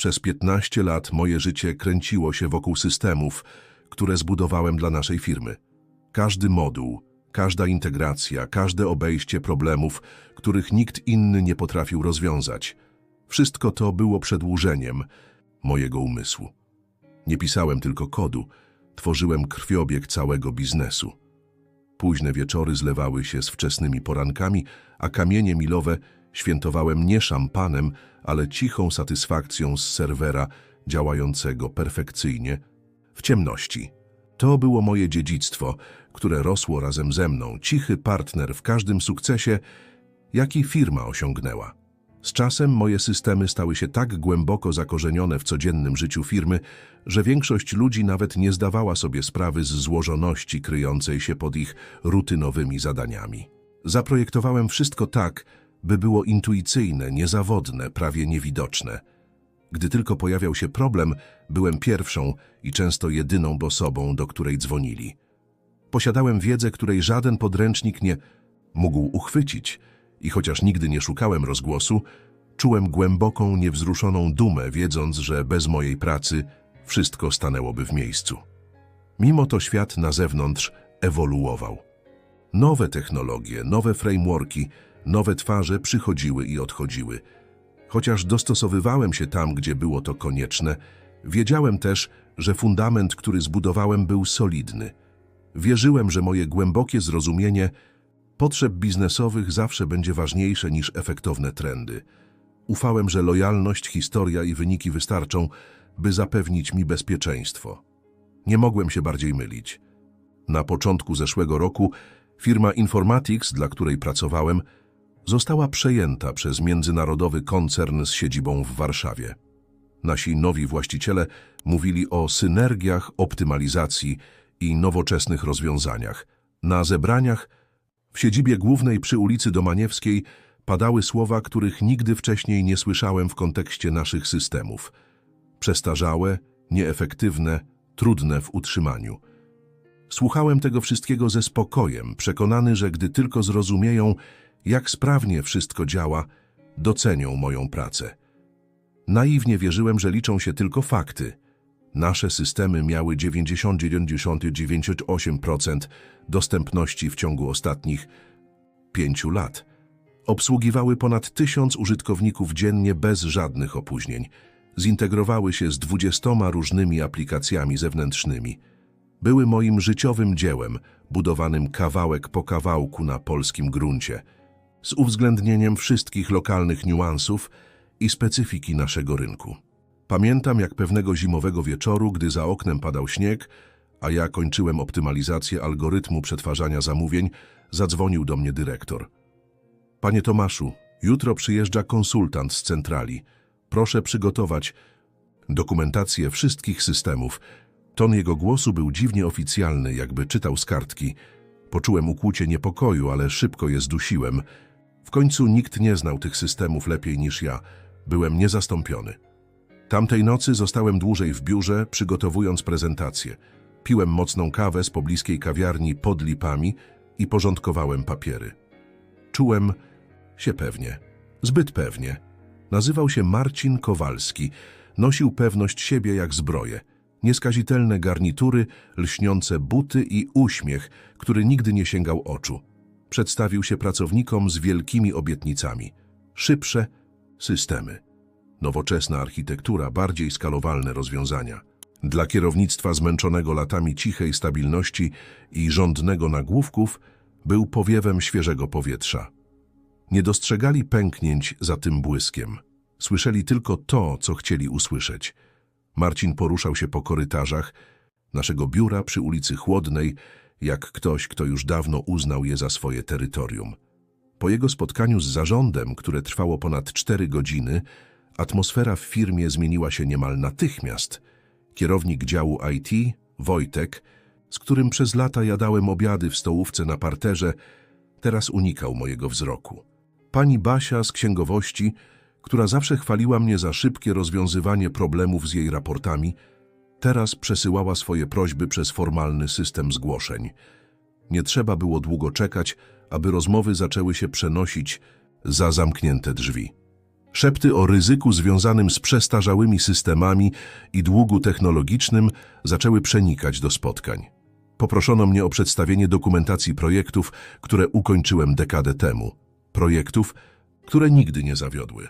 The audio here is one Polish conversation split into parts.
Przez 15 lat moje życie kręciło się wokół systemów, które zbudowałem dla naszej firmy. Każdy moduł, każda integracja, każde obejście problemów, których nikt inny nie potrafił rozwiązać. Wszystko to było przedłużeniem mojego umysłu. Nie pisałem tylko kodu, tworzyłem krwiobieg całego biznesu. Późne wieczory zlewały się z wczesnymi porankami, a kamienie milowe świętowałem nie szampanem, ale cichą satysfakcją z serwera działającego perfekcyjnie w ciemności. To było moje dziedzictwo, które rosło razem ze mną, cichy partner w każdym sukcesie, jaki firma osiągnęła. Z czasem moje systemy stały się tak głęboko zakorzenione w codziennym życiu firmy, że większość ludzi nawet nie zdawała sobie sprawy z złożoności kryjącej się pod ich rutynowymi zadaniami. Zaprojektowałem wszystko tak, by było intuicyjne, niezawodne, prawie niewidoczne. Gdy tylko pojawiał się problem, byłem pierwszą i często jedyną osobą, do której dzwonili. Posiadałem wiedzę, której żaden podręcznik nie mógł uchwycić i chociaż nigdy nie szukałem rozgłosu, czułem głęboką, niewzruszoną dumę, wiedząc, że bez mojej pracy wszystko stanęłoby w miejscu. Mimo to świat na zewnątrz ewoluował. Nowe technologie, nowe frameworki, nowe twarze przychodziły i odchodziły. Chociaż dostosowywałem się tam, gdzie było to konieczne, wiedziałem też, że fundament, który zbudowałem, był solidny. Wierzyłem, że moje głębokie zrozumienie potrzeb biznesowych zawsze będzie ważniejsze niż efektowne trendy. Ufałem, że lojalność, historia i wyniki wystarczą, by zapewnić mi bezpieczeństwo. Nie mogłem się bardziej mylić. Na początku zeszłego roku firma Informatics, dla której pracowałem, została przejęta przez międzynarodowy koncern z siedzibą w Warszawie. Nasi nowi właściciele mówili o synergiach, optymalizacji i nowoczesnych rozwiązaniach. Na zebraniach w siedzibie głównej przy ulicy Domaniewskiej padały słowa, których nigdy wcześniej nie słyszałem w kontekście naszych systemów. Przestarzałe, nieefektywne, trudne w utrzymaniu. Słuchałem tego wszystkiego ze spokojem, przekonany, że gdy tylko zrozumieją, jak sprawnie wszystko działa, docenią moją pracę. Naiwnie wierzyłem, że liczą się tylko fakty. Nasze systemy miały 90-99,8% dostępności w ciągu ostatnich pięciu lat. Obsługiwały ponad tysiąc użytkowników dziennie bez żadnych opóźnień. Zintegrowały się z dwudziestoma różnymi aplikacjami zewnętrznymi. Były moim życiowym dziełem, budowanym kawałek po kawałku na polskim gruncie, z uwzględnieniem wszystkich lokalnych niuansów i specyfiki naszego rynku. Pamiętam jak pewnego zimowego wieczoru, gdy za oknem padał śnieg, a ja kończyłem optymalizację algorytmu przetwarzania zamówień, zadzwonił do mnie dyrektor. Panie Tomaszu, jutro przyjeżdża konsultant z centrali. Proszę przygotować dokumentację wszystkich systemów. Ton jego głosu był dziwnie oficjalny, jakby czytał z kartki. Poczułem ukłucie niepokoju, ale szybko je zdusiłem. W końcu nikt nie znał tych systemów lepiej niż ja. Byłem niezastąpiony. Tamtej nocy zostałem dłużej w biurze, przygotowując prezentację. Piłem mocną kawę z pobliskiej kawiarni pod lipami i porządkowałem papiery. Czułem się pewnie, zbyt pewnie. Nazywał się Marcin Kowalski. Nosił pewność siebie jak zbroję. Nieskazitelne garnitury, lśniące buty i uśmiech, który nigdy nie sięgał oczu. Przedstawił się pracownikom z wielkimi obietnicami. Szybsze systemy. Nowoczesna architektura, bardziej skalowalne rozwiązania. Dla kierownictwa zmęczonego latami cichej stabilności i rządnego nagłówków był powiewem świeżego powietrza. Nie dostrzegali pęknięć za tym błyskiem. Słyszeli tylko to, co chcieli usłyszeć. Marcin poruszał się po korytarzach naszego biura przy ulicy Chłodnej, jak ktoś, kto już dawno uznał je za swoje terytorium. Po jego spotkaniu z zarządem, które trwało ponad cztery godziny, atmosfera w firmie zmieniła się niemal natychmiast. Kierownik działu IT, Wojtek, z którym przez lata jadałem obiady w stołówce na parterze, teraz unikał mojego wzroku. Pani Basia z księgowości, która zawsze chwaliła mnie za szybkie rozwiązywanie problemów z jej raportami, teraz przesyłała swoje prośby przez formalny system zgłoszeń. Nie trzeba było długo czekać, aby rozmowy zaczęły się przenosić za zamknięte drzwi. Szepty o ryzyku związanym z przestarzałymi systemami i długu technologicznym zaczęły przenikać do spotkań. Poproszono mnie o przedstawienie dokumentacji projektów, które ukończyłem dekadę temu. Projektów, które nigdy nie zawiodły,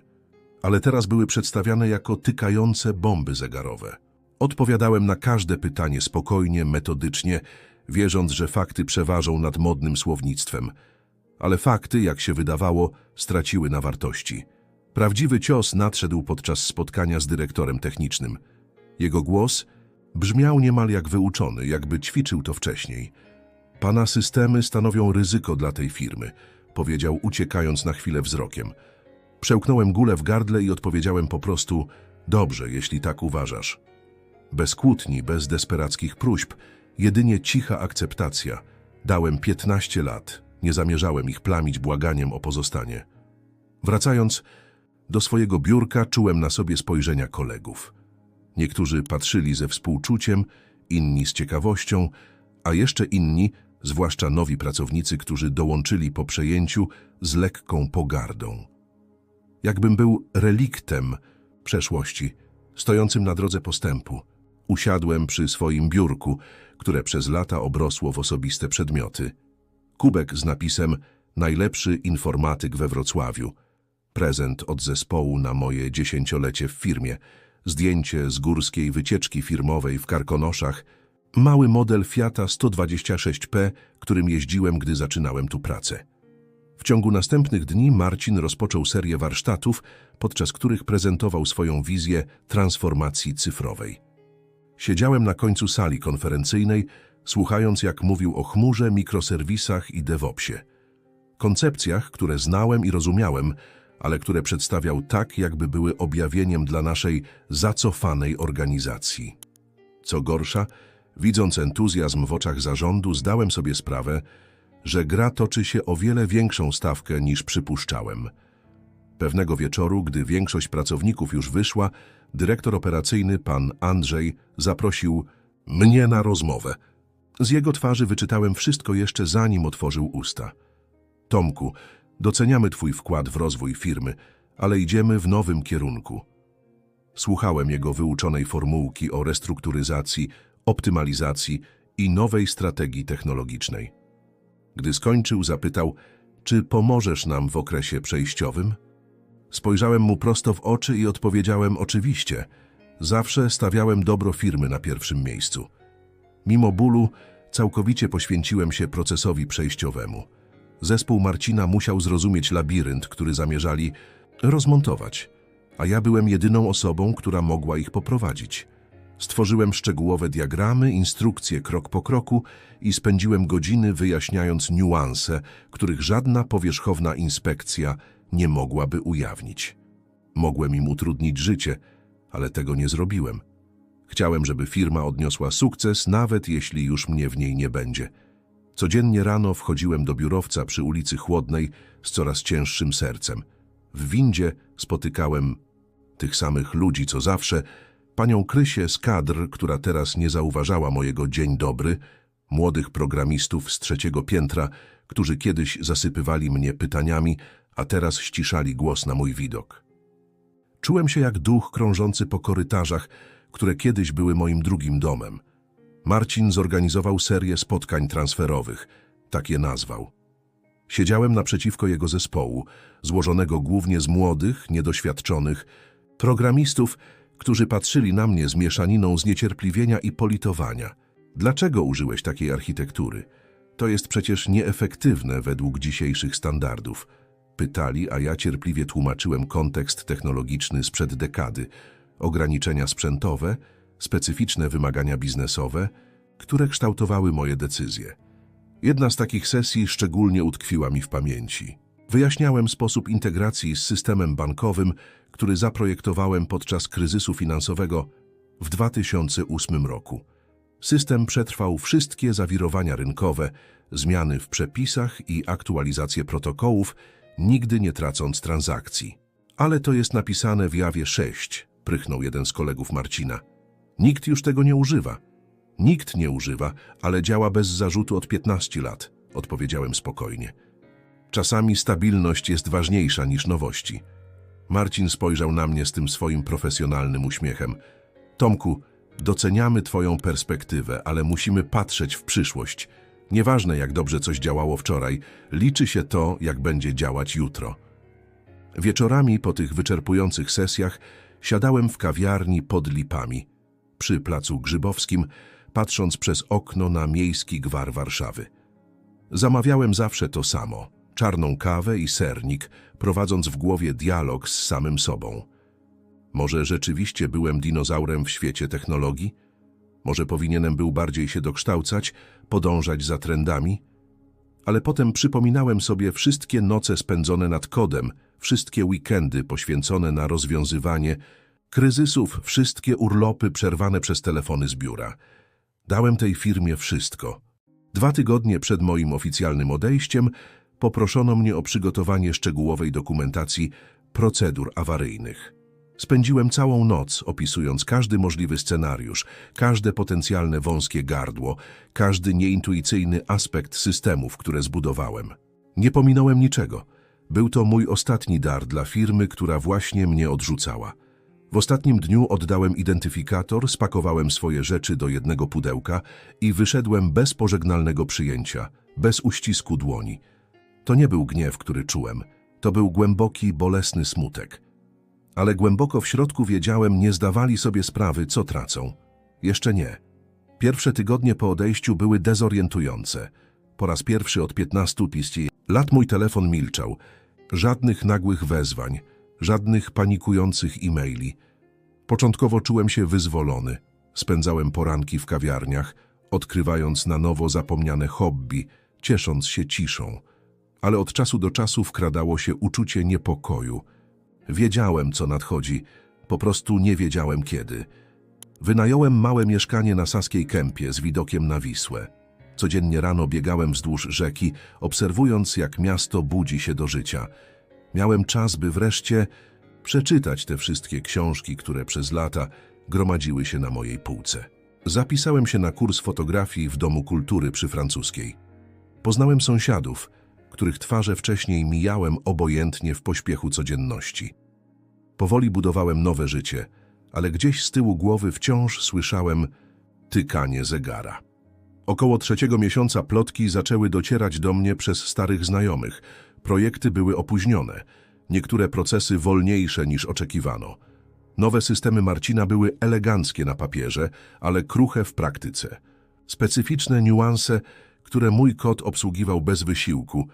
ale teraz były przedstawiane jako tykające bomby zegarowe. Odpowiadałem na każde pytanie spokojnie, metodycznie, wierząc, że fakty przeważą nad modnym słownictwem. Ale fakty, jak się wydawało, straciły na wartości. Prawdziwy cios nadszedł podczas spotkania z dyrektorem technicznym. Jego głos brzmiał niemal jak wyuczony, jakby ćwiczył to wcześniej. Pana systemy stanowią ryzyko dla tej firmy, powiedział, uciekając na chwilę wzrokiem. Przełknąłem gulę w gardle i odpowiedziałem po prostu dobrze, jeśli tak uważasz. Bez kłótni, bez desperackich próśb, jedynie cicha akceptacja. Dałem 15 lat, nie zamierzałem ich plamić błaganiem o pozostanie. Wracając do swojego biurka, czułem na sobie spojrzenia kolegów. Niektórzy patrzyli ze współczuciem, inni z ciekawością, a jeszcze inni, zwłaszcza nowi pracownicy, którzy dołączyli po przejęciu, z lekką pogardą. Jakbym był reliktem przeszłości, stojącym na drodze postępu. Usiadłem przy swoim biurku, które przez lata obrosło w osobiste przedmioty. Kubek z napisem Najlepszy informatyk we Wrocławiu. Prezent od zespołu na moje dziesięciolecie w firmie. Zdjęcie z górskiej wycieczki firmowej w Karkonoszach. Mały model Fiata 126P, którym jeździłem, gdy zaczynałem tu pracę. W ciągu następnych dni Marcin rozpoczął serię warsztatów, podczas których prezentował swoją wizję transformacji cyfrowej. Siedziałem na końcu sali konferencyjnej, słuchając jak mówił o chmurze, mikroserwisach i DevOpsie. Koncepcjach, które znałem i rozumiałem, ale które przedstawiał tak, jakby były objawieniem dla naszej zacofanej organizacji. Co gorsza, widząc entuzjazm w oczach zarządu, zdałem sobie sprawę, że gra toczy się o wiele większą stawkę niż przypuszczałem. Pewnego wieczoru, gdy większość pracowników już wyszła, dyrektor operacyjny, pan Andrzej, zaprosił mnie na rozmowę. Z jego twarzy wyczytałem wszystko jeszcze zanim otworzył usta. Tomku, doceniamy Twój wkład w rozwój firmy, ale idziemy w nowym kierunku. Słuchałem jego wyuczonej formułki o restrukturyzacji, optymalizacji i nowej strategii technologicznej. Gdy skończył, zapytał, czy pomożesz nam w okresie przejściowym? Spojrzałem mu prosto w oczy i odpowiedziałem oczywiście. Zawsze stawiałem dobro firmy na pierwszym miejscu. Mimo bólu, całkowicie poświęciłem się procesowi przejściowemu. Zespół Marcina musiał zrozumieć labirynt, który zamierzali rozmontować, a ja byłem jedyną osobą, która mogła ich poprowadzić. Stworzyłem szczegółowe diagramy, instrukcje krok po kroku i spędziłem godziny wyjaśniając niuanse, których żadna powierzchowna inspekcja nie mogłaby ujawnić. Mogłem im utrudnić życie, ale tego nie zrobiłem. Chciałem, żeby firma odniosła sukces, nawet jeśli już mnie w niej nie będzie. Codziennie rano wchodziłem do biurowca przy ulicy Chłodnej z coraz cięższym sercem. W windzie spotykałem tych samych ludzi co zawsze, panią Krysię z kadr, która teraz nie zauważała mojego dzień dobry, młodych programistów z trzeciego piętra, którzy kiedyś zasypywali mnie pytaniami, a teraz ściszali głos na mój widok. Czułem się jak duch krążący po korytarzach, które kiedyś były moim drugim domem. Marcin zorganizował serię spotkań transferowych, tak je nazwał. Siedziałem naprzeciwko jego zespołu, złożonego głównie z młodych, niedoświadczonych programistów, którzy patrzyli na mnie z mieszaniną zniecierpliwienia i politowania. Dlaczego użyłeś takiej architektury? To jest przecież nieefektywne według dzisiejszych standardów. Pytali, a ja cierpliwie tłumaczyłem kontekst technologiczny sprzed dekady, ograniczenia sprzętowe, specyficzne wymagania biznesowe, które kształtowały moje decyzje. Jedna z takich sesji szczególnie utkwiła mi w pamięci. Wyjaśniałem sposób integracji z systemem bankowym, który zaprojektowałem podczas kryzysu finansowego w 2008 roku. System przetrwał wszystkie zawirowania rynkowe, zmiany w przepisach i aktualizacje protokołów, nigdy nie tracąc transakcji. Ale to jest napisane w Jawie 6, prychnął jeden z kolegów Marcina. Nikt już tego nie używa. Nikt nie używa, ale działa bez zarzutu od 15 lat, odpowiedziałem spokojnie. Czasami stabilność jest ważniejsza niż nowości. Marcin spojrzał na mnie z tym swoim profesjonalnym uśmiechem. Tomku, doceniamy Twoją perspektywę, ale musimy patrzeć w przyszłość. Nieważne, jak dobrze coś działało wczoraj, liczy się to, jak będzie działać jutro. Wieczorami po tych wyczerpujących sesjach siadałem w kawiarni pod lipami, przy placu Grzybowskim, patrząc przez okno na miejski gwar Warszawy. Zamawiałem zawsze to samo czarną kawę i sernik, prowadząc w głowie dialog z samym sobą. Może rzeczywiście byłem dinozaurem w świecie technologii? Może powinienem był bardziej się dokształcać, podążać za trendami? Ale potem przypominałem sobie wszystkie noce spędzone nad kodem, wszystkie weekendy poświęcone na rozwiązywanie kryzysów, wszystkie urlopy przerwane przez telefony z biura. Dałem tej firmie wszystko. Dwa tygodnie przed moim oficjalnym odejściem poproszono mnie o przygotowanie szczegółowej dokumentacji procedur awaryjnych. Spędziłem całą noc opisując każdy możliwy scenariusz, każde potencjalne wąskie gardło, każdy nieintuicyjny aspekt systemów, które zbudowałem. Nie pominąłem niczego. Był to mój ostatni dar dla firmy, która właśnie mnie odrzucała. W ostatnim dniu oddałem identyfikator, spakowałem swoje rzeczy do jednego pudełka i wyszedłem bez pożegnalnego przyjęcia, bez uścisku dłoni. To nie był gniew, który czułem. To był głęboki, bolesny smutek. Ale głęboko w środku wiedziałem, nie zdawali sobie sprawy, co tracą. Jeszcze nie. Pierwsze tygodnie po odejściu były dezorientujące. Po raz pierwszy od 15 piści lat mój telefon milczał. Żadnych nagłych wezwań, żadnych panikujących e-maili. Początkowo czułem się wyzwolony. Spędzałem poranki w kawiarniach, odkrywając na nowo zapomniane hobby, ciesząc się ciszą ale od czasu do czasu wkradało się uczucie niepokoju. Wiedziałem, co nadchodzi, po prostu nie wiedziałem kiedy. Wynająłem małe mieszkanie na Saskiej Kępie z widokiem na Wisłę. Codziennie rano biegałem wzdłuż rzeki, obserwując, jak miasto budzi się do życia. Miałem czas, by wreszcie przeczytać te wszystkie książki, które przez lata gromadziły się na mojej półce. Zapisałem się na kurs fotografii w Domu Kultury przy Francuskiej. Poznałem sąsiadów, których twarze wcześniej mijałem obojętnie w pośpiechu codzienności. Powoli budowałem nowe życie, ale gdzieś z tyłu głowy wciąż słyszałem tykanie zegara. Około trzeciego miesiąca plotki zaczęły docierać do mnie przez starych znajomych. Projekty były opóźnione, niektóre procesy wolniejsze niż oczekiwano. Nowe systemy Marcina były eleganckie na papierze, ale kruche w praktyce. Specyficzne niuanse, które mój kot obsługiwał bez wysiłku,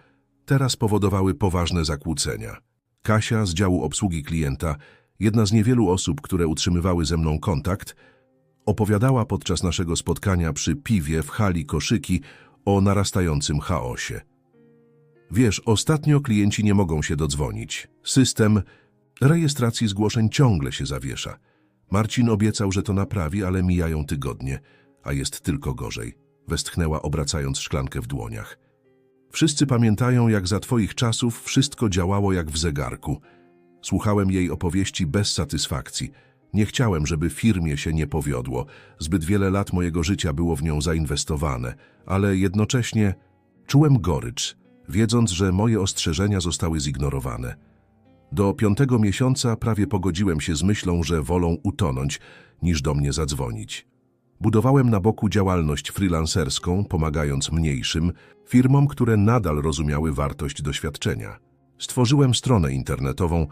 teraz powodowały poważne zakłócenia. Kasia z działu obsługi klienta, jedna z niewielu osób, które utrzymywały ze mną kontakt, opowiadała podczas naszego spotkania przy piwie w hali koszyki o narastającym chaosie. Wiesz, ostatnio klienci nie mogą się dodzwonić. System rejestracji zgłoszeń ciągle się zawiesza. Marcin obiecał, że to naprawi, ale mijają tygodnie, a jest tylko gorzej. Westchnęła obracając szklankę w dłoniach. Wszyscy pamiętają, jak za twoich czasów wszystko działało jak w zegarku. Słuchałem jej opowieści bez satysfakcji. Nie chciałem, żeby firmie się nie powiodło. Zbyt wiele lat mojego życia było w nią zainwestowane, ale jednocześnie czułem gorycz, wiedząc, że moje ostrzeżenia zostały zignorowane. Do piątego miesiąca prawie pogodziłem się z myślą, że wolą utonąć, niż do mnie zadzwonić. Budowałem na boku działalność freelancerską, pomagając mniejszym firmom, które nadal rozumiały wartość doświadczenia. Stworzyłem stronę internetową,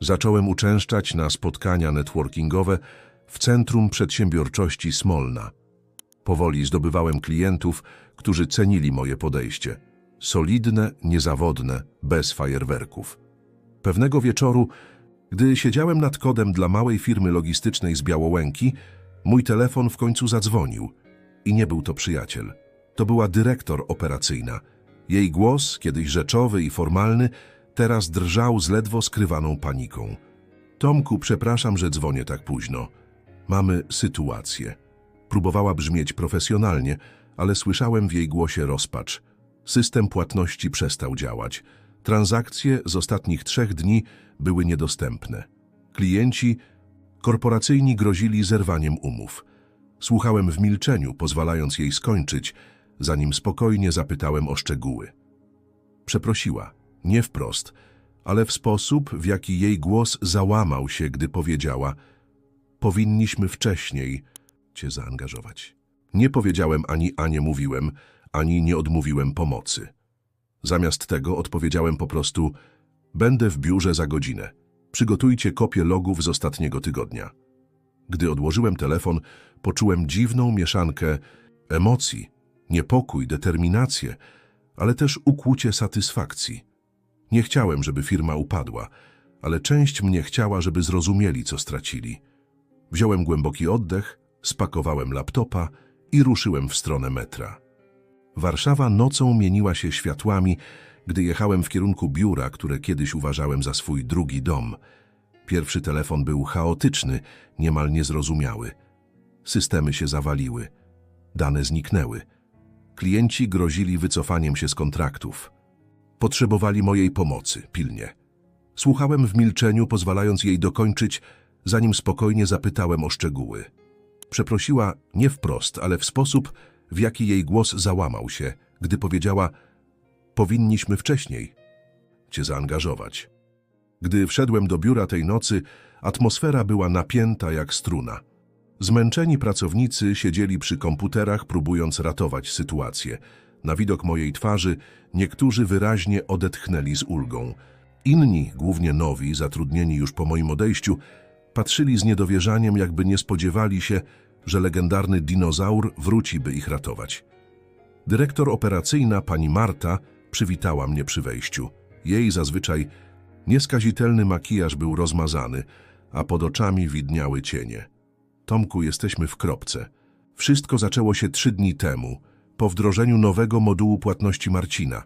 zacząłem uczęszczać na spotkania networkingowe w Centrum Przedsiębiorczości Smolna. Powoli zdobywałem klientów, którzy cenili moje podejście. Solidne, niezawodne, bez fajerwerków. Pewnego wieczoru, gdy siedziałem nad kodem dla małej firmy logistycznej z Białołęki, Mój telefon w końcu zadzwonił i nie był to przyjaciel. To była dyrektor operacyjna. Jej głos, kiedyś rzeczowy i formalny, teraz drżał z ledwo skrywaną paniką. Tomku, przepraszam, że dzwonię tak późno. Mamy sytuację. Próbowała brzmieć profesjonalnie, ale słyszałem w jej głosie rozpacz. System płatności przestał działać. Transakcje z ostatnich trzech dni były niedostępne. Klienci Korporacyjni grozili zerwaniem umów. Słuchałem w milczeniu, pozwalając jej skończyć, zanim spokojnie zapytałem o szczegóły. Przeprosiła, nie wprost, ale w sposób, w jaki jej głos załamał się, gdy powiedziała: Powinniśmy wcześniej cię zaangażować. Nie powiedziałem ani a nie mówiłem, ani nie odmówiłem pomocy. Zamiast tego odpowiedziałem po prostu: Będę w biurze za godzinę. Przygotujcie kopię logów z ostatniego tygodnia. Gdy odłożyłem telefon, poczułem dziwną mieszankę emocji, niepokój, determinację, ale też ukłucie satysfakcji. Nie chciałem, żeby firma upadła, ale część mnie chciała, żeby zrozumieli, co stracili. Wziąłem głęboki oddech, spakowałem laptopa i ruszyłem w stronę metra. Warszawa nocą mieniła się światłami, gdy jechałem w kierunku biura, które kiedyś uważałem za swój drugi dom. Pierwszy telefon był chaotyczny, niemal niezrozumiały. Systemy się zawaliły. Dane zniknęły. Klienci grozili wycofaniem się z kontraktów. Potrzebowali mojej pomocy, pilnie. Słuchałem w milczeniu, pozwalając jej dokończyć, zanim spokojnie zapytałem o szczegóły. Przeprosiła nie wprost, ale w sposób, w jaki jej głos załamał się, gdy powiedziała: Powinniśmy wcześniej cię zaangażować. Gdy wszedłem do biura tej nocy, atmosfera była napięta jak struna. Zmęczeni pracownicy siedzieli przy komputerach, próbując ratować sytuację. Na widok mojej twarzy niektórzy wyraźnie odetchnęli z ulgą. Inni, głównie nowi, zatrudnieni już po moim odejściu, patrzyli z niedowierzaniem, jakby nie spodziewali się, że legendarny dinozaur wróci, by ich ratować. Dyrektor operacyjna, pani Marta, przywitała mnie przy wejściu. Jej zazwyczaj nieskazitelny makijaż był rozmazany, a pod oczami widniały cienie. Tomku, jesteśmy w kropce. Wszystko zaczęło się trzy dni temu, po wdrożeniu nowego modułu płatności Marcina.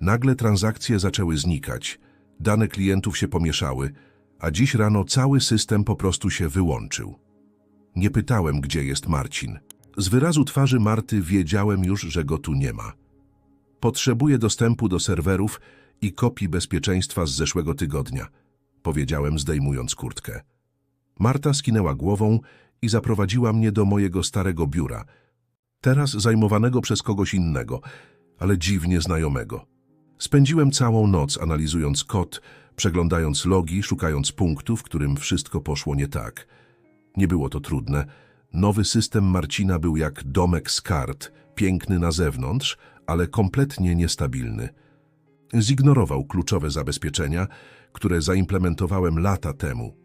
Nagle transakcje zaczęły znikać, dane klientów się pomieszały, a dziś rano cały system po prostu się wyłączył. Nie pytałem, gdzie jest Marcin. Z wyrazu twarzy Marty wiedziałem już, że go tu nie ma. Potrzebuję dostępu do serwerów i kopii bezpieczeństwa z zeszłego tygodnia, powiedziałem zdejmując kurtkę. Marta skinęła głową i zaprowadziła mnie do mojego starego biura, teraz zajmowanego przez kogoś innego, ale dziwnie znajomego. Spędziłem całą noc analizując kod, przeglądając logi, szukając punktu, w którym wszystko poszło nie tak. Nie było to trudne. Nowy system Marcina był jak domek z kart, piękny na zewnątrz, ale kompletnie niestabilny. Zignorował kluczowe zabezpieczenia, które zaimplementowałem lata temu.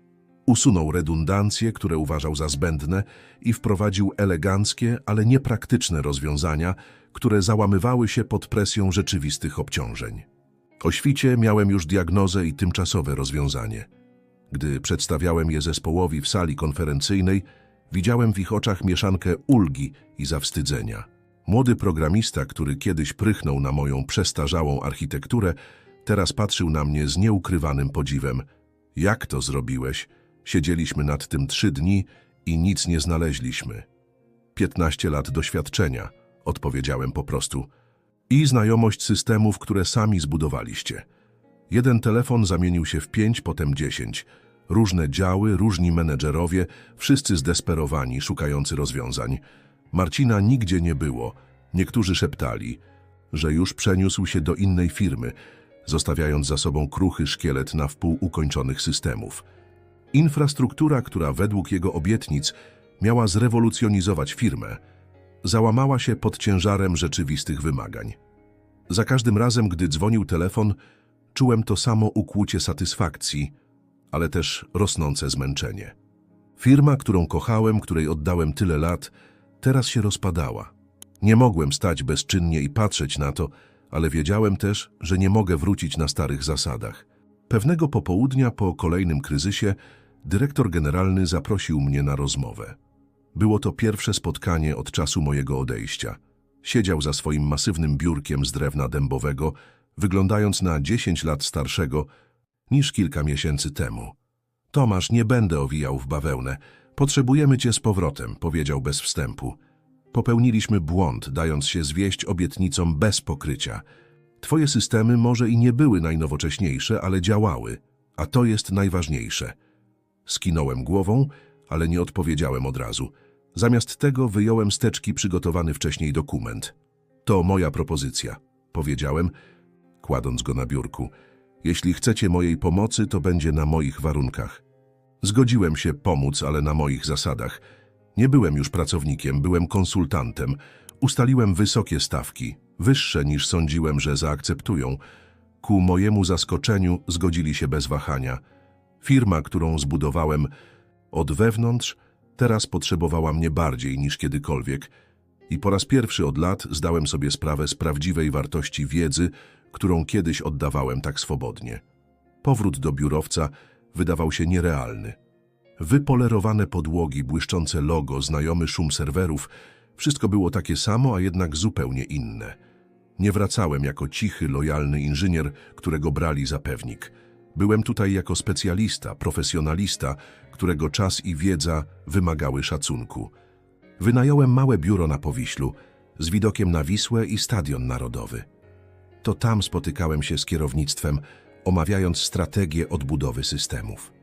Usunął redundancje, które uważał za zbędne i wprowadził eleganckie, ale niepraktyczne rozwiązania, które załamywały się pod presją rzeczywistych obciążeń. O świcie miałem już diagnozę i tymczasowe rozwiązanie. Gdy przedstawiałem je zespołowi w sali konferencyjnej, widziałem w ich oczach mieszankę ulgi i zawstydzenia. Młody programista, który kiedyś prychnął na moją przestarzałą architekturę, teraz patrzył na mnie z nieukrywanym podziwem. Jak to zrobiłeś? Siedzieliśmy nad tym trzy dni i nic nie znaleźliśmy. Piętnaście lat doświadczenia, odpowiedziałem po prostu. I znajomość systemów, które sami zbudowaliście. Jeden telefon zamienił się w pięć, potem dziesięć. Różne działy, różni menedżerowie, wszyscy zdesperowani, szukający rozwiązań. Marcina nigdzie nie było. Niektórzy szeptali, że już przeniósł się do innej firmy, zostawiając za sobą kruchy szkielet na wpół ukończonych systemów. Infrastruktura, która według jego obietnic miała zrewolucjonizować firmę, załamała się pod ciężarem rzeczywistych wymagań. Za każdym razem, gdy dzwonił telefon, czułem to samo ukłucie satysfakcji, ale też rosnące zmęczenie. Firma, którą kochałem, której oddałem tyle lat, teraz się rozpadała. Nie mogłem stać bezczynnie i patrzeć na to, ale wiedziałem też, że nie mogę wrócić na starych zasadach. Pewnego popołudnia po kolejnym kryzysie dyrektor generalny zaprosił mnie na rozmowę. Było to pierwsze spotkanie od czasu mojego odejścia. Siedział za swoim masywnym biurkiem z drewna dębowego, wyglądając na 10 lat starszego niż kilka miesięcy temu. Tomasz, nie będę owijał w bawełnę. Potrzebujemy cię z powrotem, powiedział bez wstępu. Popełniliśmy błąd, dając się zwieść obietnicom bez pokrycia. Twoje systemy może i nie były najnowocześniejsze, ale działały, a to jest najważniejsze. Skinąłem głową, ale nie odpowiedziałem od razu. Zamiast tego wyjąłem z teczki przygotowany wcześniej dokument. To moja propozycja, powiedziałem, kładąc go na biurku. Jeśli chcecie mojej pomocy, to będzie na moich warunkach. Zgodziłem się pomóc, ale na moich zasadach. Nie byłem już pracownikiem, byłem konsultantem. Ustaliłem wysokie stawki, wyższe niż sądziłem, że zaakceptują. Ku mojemu zaskoczeniu zgodzili się bez wahania. Firma, którą zbudowałem od wewnątrz, teraz potrzebowała mnie bardziej niż kiedykolwiek i po raz pierwszy od lat zdałem sobie sprawę z prawdziwej wartości wiedzy, którą kiedyś oddawałem tak swobodnie. Powrót do biurowca wydawał się nierealny. Wypolerowane podłogi, błyszczące logo, znajomy szum serwerów, wszystko było takie samo, a jednak zupełnie inne. Nie wracałem jako cichy, lojalny inżynier, którego brali za pewnik. Byłem tutaj jako specjalista, profesjonalista, którego czas i wiedza wymagały szacunku. Wynająłem małe biuro na Powiślu, z widokiem na Wisłę i Stadion Narodowy. To tam spotykałem się z kierownictwem, omawiając strategię odbudowy systemów.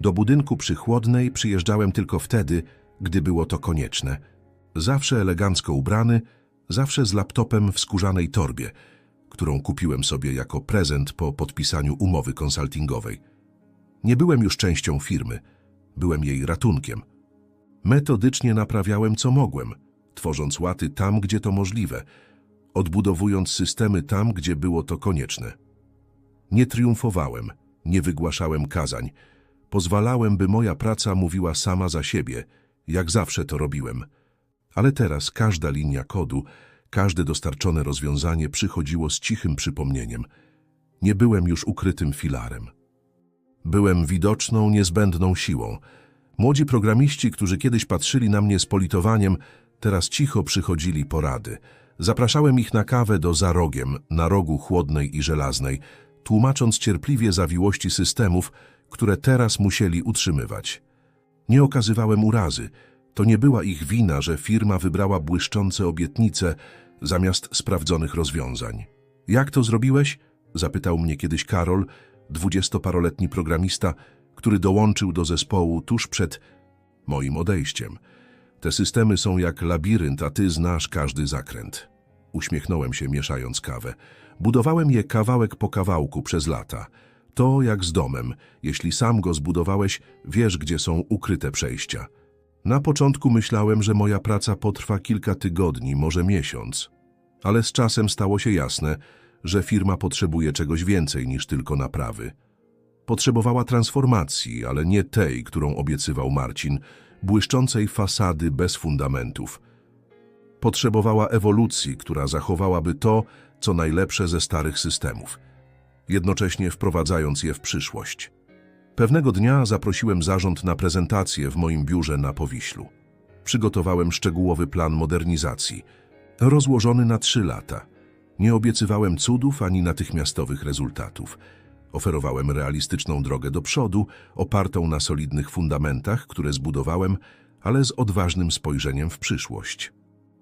Do budynku przy Chłodnej przyjeżdżałem tylko wtedy, gdy było to konieczne. Zawsze elegancko ubrany, zawsze z laptopem w skórzanej torbie, którą kupiłem sobie jako prezent po podpisaniu umowy konsultingowej. Nie byłem już częścią firmy, byłem jej ratunkiem. Metodycznie naprawiałem co mogłem, tworząc łaty tam, gdzie to możliwe, odbudowując systemy tam, gdzie było to konieczne. Nie triumfowałem, nie wygłaszałem kazań, pozwalałem, by moja praca mówiła sama za siebie, jak zawsze to robiłem. Ale teraz każda linia kodu, każde dostarczone rozwiązanie przychodziło z cichym przypomnieniem. Nie byłem już ukrytym filarem. Byłem widoczną, niezbędną siłą. Młodzi programiści, którzy kiedyś patrzyli na mnie z politowaniem, teraz cicho przychodzili porady. Zapraszałem ich na kawę do za rogiem, na rogu chłodnej i żelaznej, tłumacząc cierpliwie zawiłości systemów, które teraz musieli utrzymywać. Nie okazywałem urazy. To nie była ich wina, że firma wybrała błyszczące obietnice zamiast sprawdzonych rozwiązań. Jak to zrobiłeś? Zapytał mnie kiedyś Karol, dwudziestoparoletni programista, który dołączył do zespołu tuż przed moim odejściem. Te systemy są jak labirynt, a ty znasz każdy zakręt. Uśmiechnąłem się, mieszając kawę. Budowałem je kawałek po kawałku przez lata. To jak z domem. Jeśli sam go zbudowałeś, wiesz, gdzie są ukryte przejścia. Na początku myślałem, że moja praca potrwa kilka tygodni, może miesiąc. Ale z czasem stało się jasne, że firma potrzebuje czegoś więcej niż tylko naprawy. Potrzebowała transformacji, ale nie tej, którą obiecywał Marcin, błyszczącej fasady bez fundamentów. Potrzebowała ewolucji, która zachowałaby to, co najlepsze ze starych systemów, jednocześnie wprowadzając je w przyszłość. Pewnego dnia zaprosiłem zarząd na prezentację w moim biurze na Powiślu. Przygotowałem szczegółowy plan modernizacji, rozłożony na trzy lata. Nie obiecywałem cudów ani natychmiastowych rezultatów. Oferowałem realistyczną drogę do przodu, opartą na solidnych fundamentach, które zbudowałem, ale z odważnym spojrzeniem w przyszłość.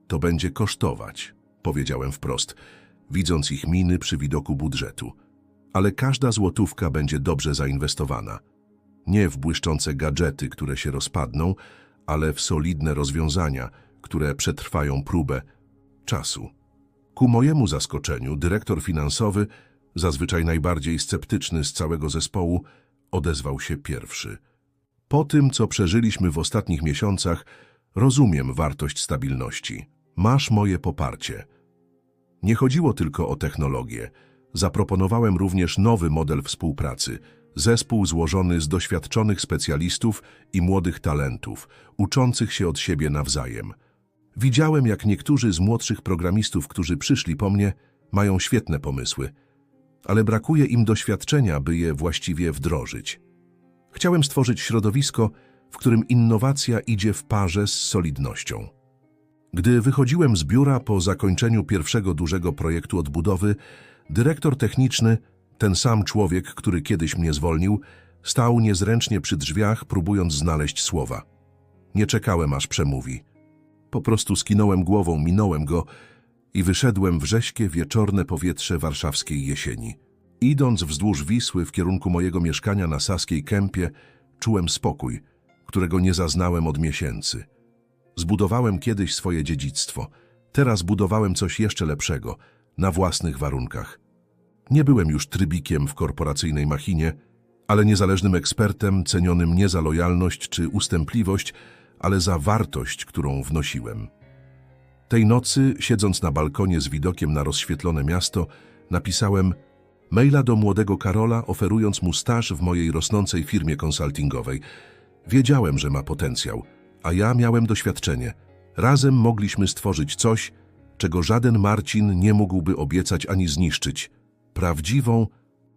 To będzie kosztować, powiedziałem wprost, widząc ich miny przy widoku budżetu. Ale każda złotówka będzie dobrze zainwestowana. Nie w błyszczące gadżety, które się rozpadną, ale w solidne rozwiązania, które przetrwają próbę czasu. Ku mojemu zaskoczeniu dyrektor finansowy, zazwyczaj najbardziej sceptyczny z całego zespołu, odezwał się pierwszy. Po tym, co przeżyliśmy w ostatnich miesiącach, rozumiem wartość stabilności. Masz moje poparcie. Nie chodziło tylko o technologię. Zaproponowałem również nowy model współpracy, zespół złożony z doświadczonych specjalistów i młodych talentów, uczących się od siebie nawzajem. Widziałem, jak niektórzy z młodszych programistów, którzy przyszli po mnie, mają świetne pomysły, ale brakuje im doświadczenia, by je właściwie wdrożyć. Chciałem stworzyć środowisko, w którym innowacja idzie w parze z solidnością. Gdy wychodziłem z biura po zakończeniu pierwszego dużego projektu odbudowy, dyrektor techniczny, ten sam człowiek, który kiedyś mnie zwolnił, stał niezręcznie przy drzwiach, próbując znaleźć słowa. Nie czekałem, aż przemówi. Po prostu skinąłem głową, minąłem go i wyszedłem w rześkie, wieczorne powietrze warszawskiej jesieni. Idąc wzdłuż Wisły w kierunku mojego mieszkania na Saskiej Kępie, czułem spokój, którego nie zaznałem od miesięcy. Zbudowałem kiedyś swoje dziedzictwo. Teraz budowałem coś jeszcze lepszego, na własnych warunkach. Nie byłem już trybikiem w korporacyjnej machinie, ale niezależnym ekspertem cenionym nie za lojalność czy ustępliwość, ale za wartość, którą wnosiłem. Tej nocy, siedząc na balkonie z widokiem na rozświetlone miasto, napisałem maila do młodego Karola, oferując mu staż w mojej rosnącej firmie konsultingowej. Wiedziałem, że ma potencjał, a ja miałem doświadczenie. Razem mogliśmy stworzyć coś, czego żaden Marcin nie mógłby obiecać ani zniszczyć. Prawdziwą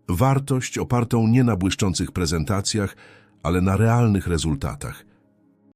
wartość opartą nie na błyszczących prezentacjach, ale na realnych rezultatach –